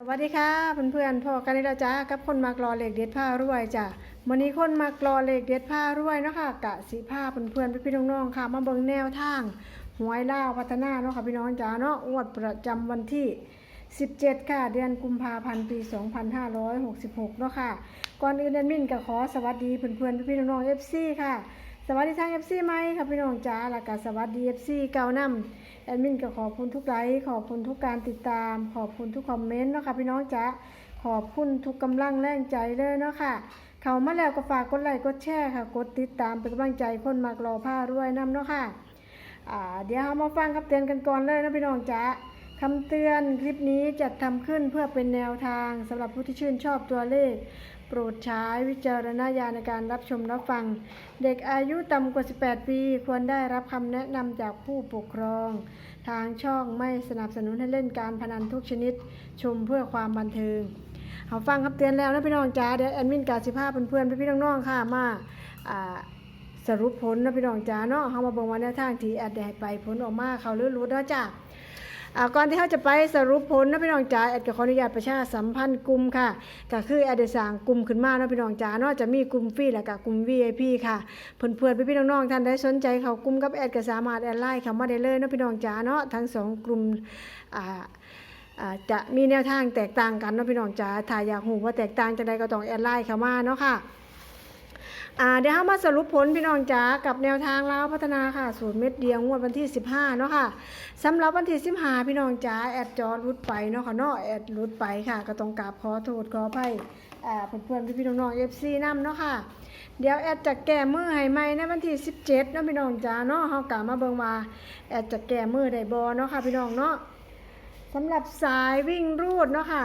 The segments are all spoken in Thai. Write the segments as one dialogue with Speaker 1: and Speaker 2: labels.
Speaker 1: สวัสดีค่ะเพื่อนๆพ่อกันนี่ละจ้ากับคนมากรอเหล็กเด็ดผ้ารวยจ้ะวันนี้คนมากรอเหล็กเด็ดผ้ารวยเนาะค่ะกะสีผ้าเพื่อนๆพี่ๆน้องๆค่ะ มาเบิ่งแนวทางหวยล่าพัฒนาเนาะค่ะพี่น้องจ้าเนาะงวดประจำวันที่ 17 ค่ะ เดือนกุมภาพันธ์ปี 2566เนาะค่ะ ก่อนอื่นแอดมินก็ขอสวัสดีเพื่อนๆพี่ๆน้องๆ FC ค่ะ สวัสดีทาง FC ไหมค่ะพี่น้องจ้าแล้วก็สวัสดี FC เก่านำแอดมินก็ขอบคุณทุกไลค์ขอบคุณทุกการติดตาม ขอบคุณทุกคอมเมนต์เนาะค่ะพี่น้องจ๊ะขอบคุณทุกกำลังแรงใจเลยเนาะค่ะเขามาแล้วก็ฝากกดไลค์กดแชร์ค่ะ กดติดตามเป็นกำลังใจคนมากรอผ้ารวยนํเนาะค่ะเดี๋ยวเรามาฟังคำเตือนกันก่อนเลยนะพี่น้องจ๊ะ คำเตือนคลิปนี้จัดทำขึ้นเพื่อเป็นแนวทางสำหรับผู้ที่ชื่นชอบตัวเลข โปรดใช้วิจารณญาณในการรับชมรับฟัง เด็กอายุต่ำกว่า 18 ปี ควรได้รับคำแนะนำจากผู้ปกครอง ทางช่องไม่สนับสนุนให้เล่นการพนันทุกชนิด ชมเพื่อความบันเทิงเอาฟังคำเตือนแล้วนะพี่น้องจ้าเดี๋ยวแอดมินกาสิภาพเพื่อนๆพี่ๆน้องๆค่ะมาสรุปผลนะพี่น้องจ้าเนาะเฮามาบิ่งวันแนวทางที่แอดได้ไปผลออกมาเขาหรือรู้แล้วจ้า ก่อนที่เขาจะไปสรุปผลนะพี่น้องจ๋าแอดก็ขออนุญาตประชาสัมพันธ์กลุ่มค่ะก็คือแอดได้สร้างกลุ่มขึ้นมานะพี่น้องจ๋าเนาจะมีกลุ่มฟรีและก็กลุ่ม VIP ค่ะเพื่อนๆพี่ๆน้องๆท่านใดสนใจเขากลุ่มกับแอดก็สามารถแอดไลน์เข้ามาได้เลยนะพี่น้องจ๋าเนาะทั้งสองกลุ่มอ่าจะมีแนวทางแตกต่างกันเนาะพี่น้องจ๋าถ้าอยากรู้ว่าแตกต่างจังใดก็ต้องแอดไลน์เข้ามาเนาะค่ะ อ่าเดี๋ยวเรามาสรุปผลพี่น้องจ๋ากับแนวทางลาวพัฒนาค่ะสูตรเม็ดเดียวงวดวันที่ 15เนาะค่ะสำหรับวันที่15พี่น้องจ๋าแอดจอรุดไปเนาะค่ะเนาะแอดรุดไปค่ะ ก็ต้องกราบขอโทษขออภัยอ่าเพื่อนๆพี่ๆน้องๆ FC นํเนาะค่ะ เดี๋ยวแอดจะแก้มือให้ใหม่ในวันที่ 17เนาะพี่น้องจ๋าเนาะเฮากลับมาเบิ่งว่าแอดจะแก้มือได้บ่เนาะค่ะพี่น้องเนาะสำหรับสายวิ่งรูดเนาะค่ะ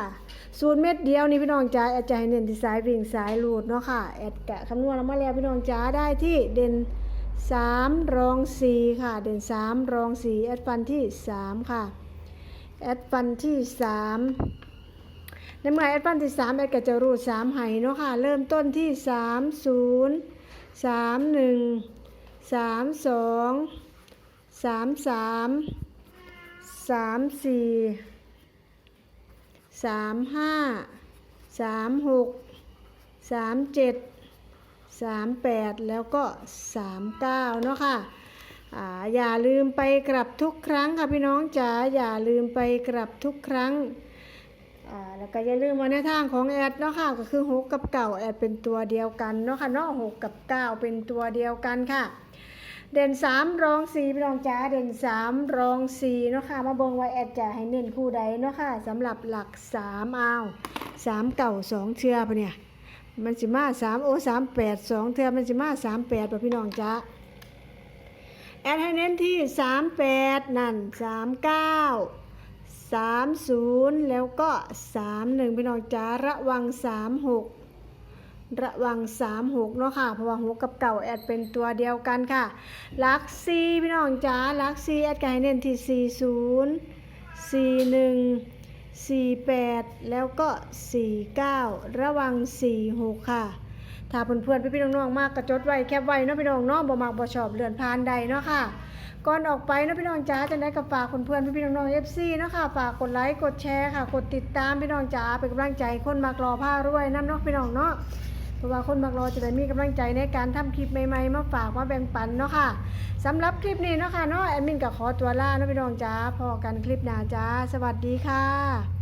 Speaker 1: ศูนย์เม็ดเดียวนี่พี่น้องจ๋าแอดจะให้เน้นที่สายวิ่งสายรูดเนาะค่ะแอดกะคำนวณออกมาแล้วพี่น้องจ๋าได้ที่เด่น3รอง4ค่ะ เด่น3รอง4แอดฟันที่3ค่ะแอดฟันที่3ในเมื่อแอดฟันที่3แอดก็จะรูด3ไห้เนาะค่ะ เริ่มต้นที่3 0 3 1 3 2 3 3สามสี่สาม ห้าสามหกสามเจ็ดสามแปดแล้วก็สามเก้าเนาะค่ะอ่าอย่าลืมไปกลับทุกครั้งค่ะพี่น้องจ๋าอย่าลืมไปกลับทุกครั้งอ่าแล้วก็อย่าลืมว่าในทางของแอดเนาะค่ะก็คือหกกับเก่าแอดเป็นตัวเดียวกันเนาะค่ะเนาะหกกับเก้าเป็นตัวเดียวกันค่ะ เด่นสามรองสี่พี่น้องจ้าเด่นสามรองสี่เนาะค่ะมาเบิ่งไว้แอดจะให้เน้นคู่ใดเนาะค่ะสำหรับหลักสามเอาสามเก่าสองเชือปะเนี่ยมันสิมาสามโอสามแปดสองเทือมันสิมาสามแปดปะพี่น้องจ้าแอดให้เน้นที่สามแปดนั่นสามเก้าสามศูนย์แล้วก็สามหนึ่งพี่น้องจ้าระวังสามหก ระวัง3 6เนาะค่ะ เพราะว่า6กับเก่าแอดเป็นตัวเดียวกันค่ะลักซีพี่น้องจ๋าลักซีแอดไก่เน้นที่ 40 41 48 แล้วก็ 49 ระวัง 46 ค่ะ ถ้าเพื่อนๆพี่ๆน้องๆมากกระจดไว้แคบไว้เนาะพี่น้องเนาะบ่มักบ่ชอบเลื่อนผ่านใดเนาะค่ะ ก่อนออกไปเนาะพี่น้องจ๋าจะได้กับฝากเพื่อนๆพี่ๆน้องๆ FC เนาะค่ะฝากกดไลค์กดแชร์ค่ะ กดติดตามพี่น้องจ๋าเป็นกำลังใจคนมากรอผ้ารวยน้ำเนาะพี่น้องเนาะ ราะว่าคนมักรอจะได้มีกำลังใจในการทำคลิปใหม่ๆมาฝากมาแบ่งปันเนาะค่ะสำหรับคลิปนี้เนาะค่ะเนาะแอดมินก็ขอตัวลาเนาะพี่น้องจ้าพอกันคลิปหน้าจ้า สวัสดีค่ะ